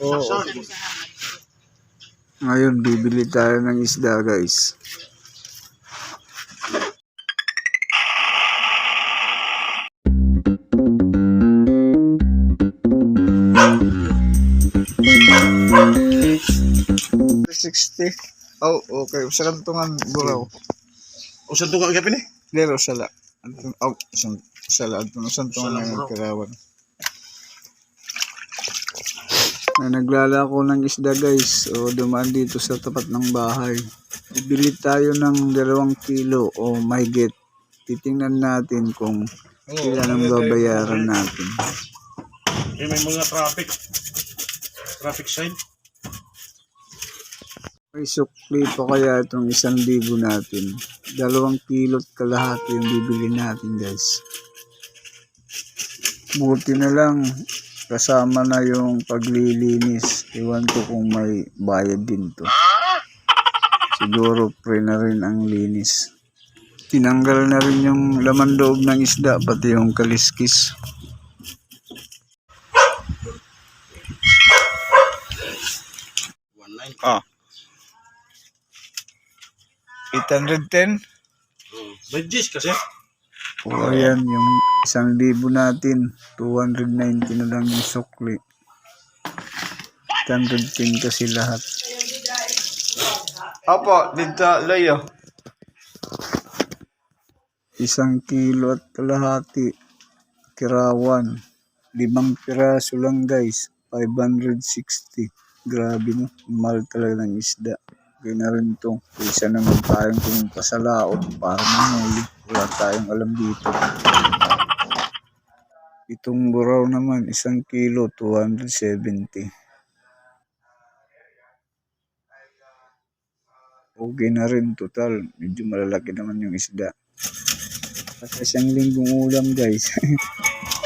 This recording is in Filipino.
Oo. Ngayon, bibili tayo ng isda, guys. Sixty. Oh, okay. Usalan to nga buraw. Usa to ka gapin eh. Lero sala. Antong oh, sala antong usan to nga Sala, bro. karawan. Na naglalako ng isda guys o dumaan dito sa tapat ng bahay. Bibili tayo ng dalawang kilo o mahigit. Titingnan natin kung ilan ang babayaran natin. Eh, may mga traffic. Traffic sign. May sukli pa kaya itong isang libo natin. Dalawang kilot kalahati yung bibili natin guys. Buti na lang kasama na yung paglilinis. Iwan ko kung may bayad din to. Siguro pre na rin ang linis. Tinanggal na rin yung laman loob ng isda pati yung kaliskis. Ah. 810? Oh. May G's kasi. O ayan, yung isang libo natin, 290 na lang yung sukli. 810 kasi lahat. Opo, dito, Loyo. Isang kilo at kalahati. Kirawan. Limang piraso lang guys. 560. Grabe no. Mahal talaga ng isda. Kaya na rin to. Isa naman tayong pumunta sa laot para manghuli. Wala tayong alam dito. Itong buraw naman, isang kilo, 270. Okay na rin total. Medyo malalaki naman yung isda. Kasi isang linggong ulam guys.